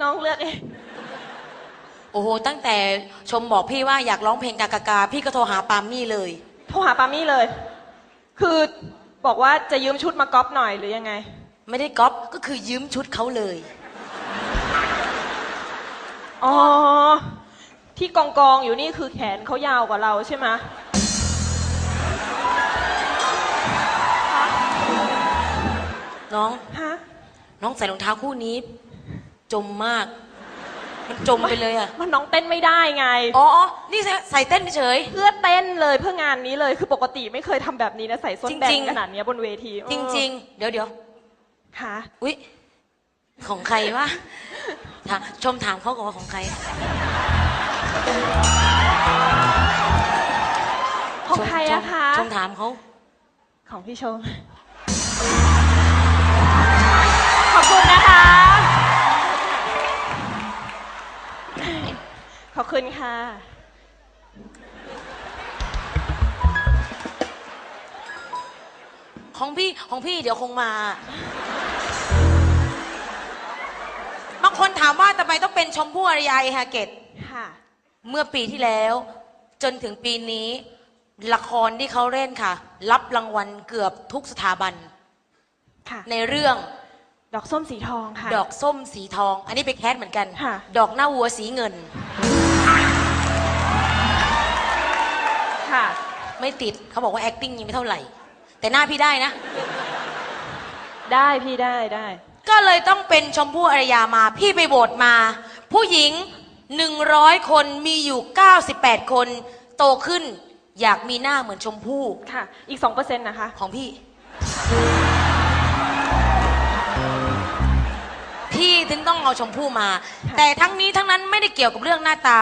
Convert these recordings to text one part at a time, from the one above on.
น้องเลือกเองโอ้โห ตั้งแต่ชมบอกพี่ว่าอยากร้องเพลงกากากา พี่ก็โทรหาปาล์มมี่เลย โทรหาปามี่เลย คือบอกว่าจะยืมชุดมาก๊อปหน่อยหรือยังไง ไม่ได้ก๊อปก็คือยืมชุดเขาเลย อ๋อ ที่กองกองๆอยู่นี่คือแขนเขายาวกว่าเราใช่ไหมน้อง ฮะ น้องใส่รองเท้าคู่นี้ จมมาก มันจมไปเลยอะมันน้องเต้นไม่ได้ไง อ๋ออ๋อนี่ใส่ใส่เต้นเฉย เพื่อเต้นเลยเพื่องานนี้เลยคือปกติไม่เคยทำแบบนี้นะใส่ส้นแบจรินงๆ ขนาดเนี้ยบนเวทีจริง ๆ เดี๋ยวเดี๋ยวๆค่ะ อุ๊ย ของใครวะถามชมถามเขาก่อนว่าของใคร ของใครอะคะ ชมถามเขา ของพี่ชม ขอบคุณนะคะ ขอบคุณค่ะ ของพี่ของพี่เดี๋ยวคงมา บางคนถามว่าทำไมต้องเป็นชมพู่อารยาเอฮาเกตค่ะ เมื่อปีที่แล้ว จนถึงปีนี้ ละครที่เขาเล่นค่ะ รับรางวัลเกือบทุกสถาบัน ค่ะ ในเรื่องดอกส้มสีทองค่ะ ดอกส้มสีทอง อันนี้ไปแคสเหมือนกันค่ะดอกหน้าวัวสีเงิน ค่ะ ไม่ติดเขาบอกว่า acting ยังไม่เท่าไหร่ แต่หน้าพี่ได้นะ ได้พี่ได้ได้ ก็เลยต้องเป็นชมพู่อารยามา พี่ไปโหวตมา ผู้หญิง 100 คนมีอยู่ 98 คน โตขึ้นอยากมีหน้าเหมือนชมพู่ค่ะ อีกสองเปอร์เซ็นต์นะคะ ของพี่ พี่ถึงต้องเอาชมพู่มาค่ะแต่ทั้งนี้ทั้งนั้นไม่ได้เกี่ยวกับเรื่องหน้าตา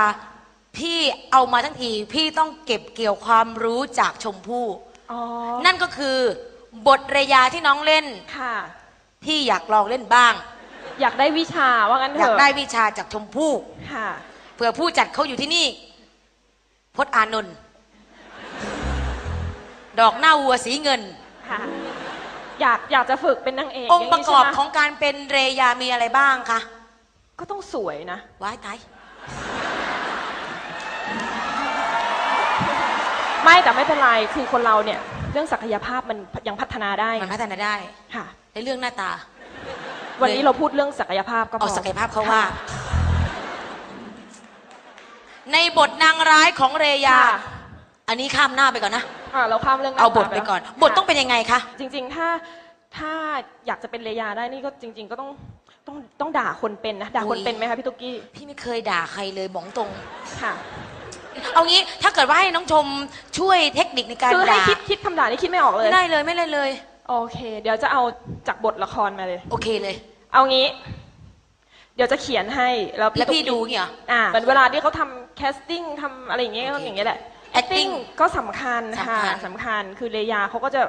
พี่เอามาทั้งทีพี่ต้องเก็บเกี่ยวความรู้จากชมพู่ อ๋อนั่นก็คือบทเรยาที่น้องเล่น ค่ะ พี่อยากลองเล่นบ้าง อยากได้วิชาว่างั้นเถอยากอะได้วิชาจากชมพู่ ค่ะ เผื่อผู้จัดเขาอยู่ที่นี่พจน์อานนท์ ดอกหน้าวัวสีเงิน ค่ะ อยากอยากจะฝึกเป็นนางเอกองค์ประกอบย่านี้ของการเป็นเรยามีอะไรบ้างคะใช่ไหมก็ต้องสวยนะ ว้ายตาย ไม่แต่ไม่เป็นไรคือคนเราเนี่ย เรื่องศักยภาพมันยังพัฒนาได้มันพัฒนาได้ค่ะ ในเรื่องหน้าตา วันนี้เราพูดเรื่องศักยภาพก็พเอาอศักยภาพเขาว่าค่ะในบทนางร้ายของเรยาค่ะอันนี้ข้ามหน้าไปก่อนนะอะเราข้ามเรื่องหน้เอาบทตไปแล้วก่อนค่ะบทต้องเป็นยังไงคะจริง ๆ ถ้าถ้าอยากจะเป็นเลยาได้นี่ก็จริง ๆ ก็ต้องต้องต้องด่าคนเป็นนะด่าคนอุ๊ยเป็นไหมคะพี่ตุ๊กกี้พี่ไม่เคยด่าใครเลยบอกตรงค่ะ เอางี้ถ้าเกิดว่าให้น้องชมช่วยเทคนิคในการคือให้ด่าคิดคิดคำด่านี่คิดไม่ออกเลย ไม่ได้เลยไม่ได้เลย โอเค เดี๋ยวจะเอาจากบทละครมาเลย โอเคเลย เอางี้ เดี๋ยวจะเขียนให้แล้วแล้วพี่ตุ๊กกี้ดูอย่างเงี้ยเหรออ่า เหมือนเวลาที่เขาทำแคสติ้งทำอะไรอย่างเงี้ยโอก็เคอย่างเงี้ยแหละ acting ก็สำคัญค่ะสำคัญ สำคัญคือเลยาเขาก็จะ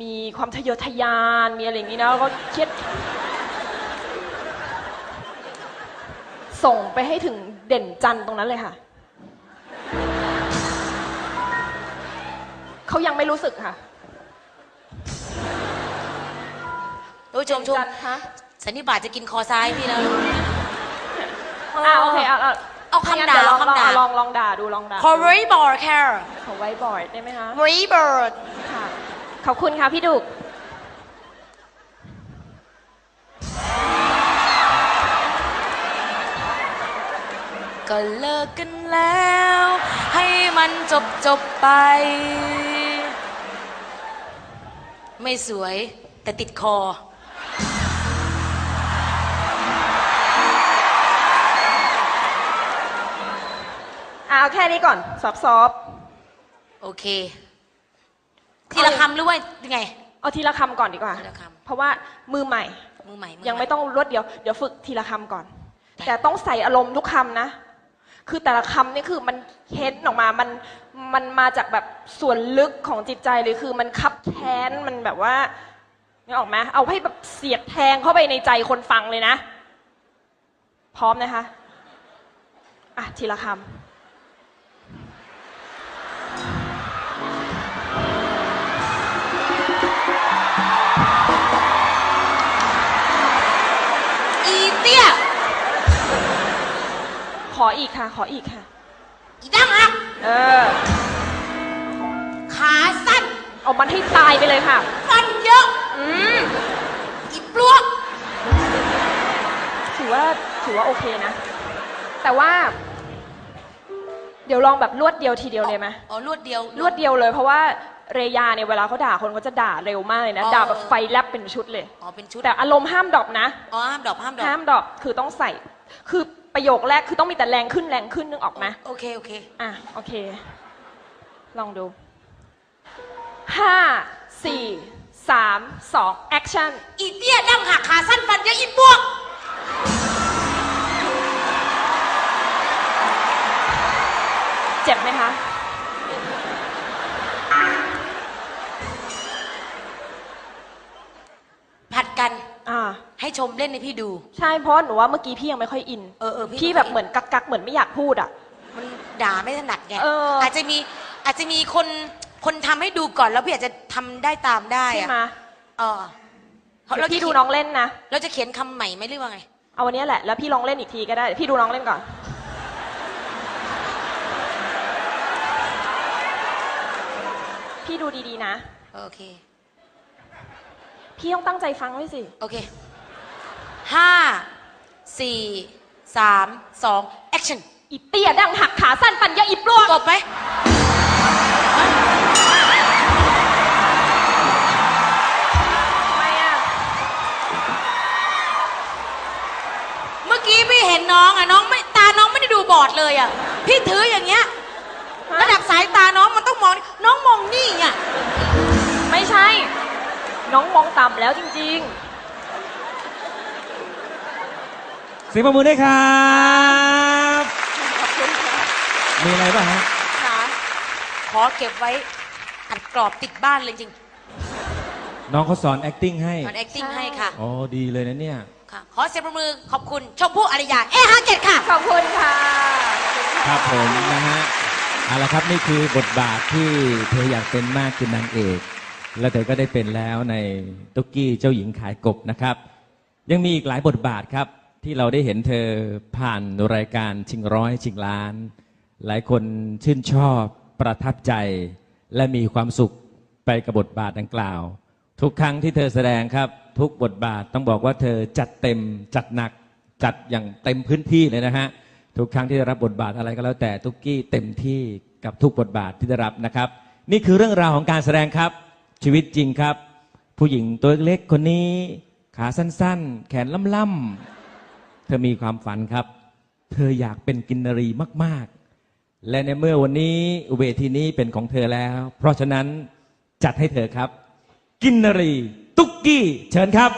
มีความทะเยอทะยานมีอะไรอย่างงี้นะแล้วก็เครียดส่งไปให้ถึงเด่นจันทร์ตรงนั้นเลยค่ะ เขายังไม่รู้สึกค่ะโอ้ยชมชมเด่นจันทร์คะสันนิบาตจะกินคอซ้ายพี่แล้วอ่าโอเคเอาเอาเอาคำด่าลองเอาคำด่าลองลองด่าดูลองด่าขอ very bored ค่ะขอไว้บอร์ดได้ไหมคะ very bored ค่ะขอบคุณค่ะพี่ดุกก็เลิกกันแล้ว ให้มันจบจบไป ไม่สวยแต่ติดคอ อ่าเอาแค่นี้ก่อนซอฟซอฟโอเค ทีละคำหรือว่ายังไงเอาทีละคำก่อนดีกว่า ทีละคำ เพราะว่ามือใหม่ มือใหม่อยังไม่ใหต้องรวดเดียว เดี๋ยวฝึกทีละคำก่อนได้แต่ต้องใส่อารมณ์ทุกคำนะ คือแต่ละคำนี่คือมันเค้นออกมามันมันมาจากแบบส่วนลึกของจิตใจเลยคือมันคับแค้นมันแบบว่านึกออกไหมเอาให้แบบเสียบแทงเข้าไปในใจคนฟังเลยนะ พร้อมนะคะอะทีละคำอีเตี้ย ออีกค่ะ ขออีกค่ะ อีดั้งหักเออ ขาสั้นเอามันให้ตายไปเลยค่ะ ฟันเยอะ อืมอีปลวก ถือว่าถือว่าโอเคนะ แต่ว่า เดี๋ยวลองแบบรวดเดียวทีเดียวเลยไหมอ๋อลวดเดียว รวดเดียวเลยเพราะว่าเรยาเนี่ยเวลาเขาด่าคนเขาจะด่าเร็วมากเลยนะ อ๋อ ด่าแบบไฟแลบเป็นชุดเลย อ๋อเป็นชุดแต่อารมณ์ห้ามดรอปนะ อ๋อห้ามดอกห้ามดอกห้ามดรอปคือต้องใส่ คือ ประโยคแรกคือต้องมีแต่แรงขึ้นแรงขึ้นนึกออกไหมโอเค โอเค อะโอเค ลองดูห้าสี่สามสองแอคชั่นอีเตี้ยดั้งหักขาสั้นฟันเยอะอีปลวก เจ็บไหมคะ ชมเล่นให้พี่ดู ใช่เพราะหนูว่าเมื่อกี้พี่ยังไม่ค่อยอินเออเออพี่พี่แบบเหมือนกักกักๆเหมือนไม่อยากพูดอะ มันด่าไม่ถนัดไงเอออ อาจจะมีอาจจะมีคนคนทำให้ดูก่อนแล้วพี่อาจจะทำได้ตามได้ใช่อะไหมเออเดี๋ยวจะพี่ดูเขียน้องเล่นนะเราจะเขียนคำใหม่ไหมหรือว่าไง เอาวันนี้แหละแล้วพี่ลองเล่นอีกทีก็ได้พี่ดูน้องเล่นก่อน พี่ดูดีๆนะ โอเค พี่ต้องตั้งใจฟังด้วยสิ โอเค ห้าสี่สามสองแอคชั่นอีเตี้ยดังหักขาสั้นปันเยอะอีปลวกตบไหมทำไมอะเมื่อกี้พี่เห็นน้องอะน้องไม่ตาน้องไม่ได้ดูบอดเลยอะพี่ถืออย่างเงี้ยฮะระดับสายตาน้องมันต้องมอง น้องมองนี่อะไม่ใช่ น้องมองต่ำแล้วจริงเสียงประมือด้วยครับๆขอบคุณค่ะมีอะไรบ้างฮะค่ะขอเก็บไว้อัดกรอบติดบ้านเลยจริงน้องเขาสอน acting ให้ตอน acting ให้ค่ะอ๋อดีเลยนะเนี่ยค่ะ ขอเสียงประมือขอบคุณชมพู่อารยาเอฮาเกตค่ะ ขอบคุณค่ะ ครับผมนะฮะเอาละครับนี่คือบทบาทที่เธออยากเป็นมากคือนางเอก และเธอก็ได้เป็นแล้วในตุ๊กกี้เจ้าหญิงขายกบนะครับ ยังมีอีกหลายบทบาทครับ ที่เราได้เห็นเธอผ่านรายการชิงร้อยชิงล้าน หลายคนชื่นชอบประทับใจ และมีความสุขไปกับบทบาทดังกล่าว ทุกครั้งที่เธอแสดงครับ ทุกบทบาทต้องบอกว่าเธอจัดเต็มจัดหนักจัดอย่างเต็มพื้นที่เลยนะฮะทุกครั้งที่ได้รับบทบาทอะไรก็แล้วแต่ทุกกี้เต็มที่กับทุกบทบาทที่ได้รับนะครับ นี่คือเรื่องราวของการแสดงครับ ชีวิตจริงครับ ผู้หญิงตัวเล็กคนนี้ ขาสั้นๆ แขนล่ำๆ เธอมีความฝันครับ เธออยากเป็นกินนรีมาก ๆ และในเมื่อวันนี้เวทีนี้เป็นของเธอแล้ว เพราะฉะนั้นจัดให้เธอครับ กินนรี ตุ๊กกี้ เชิญครับ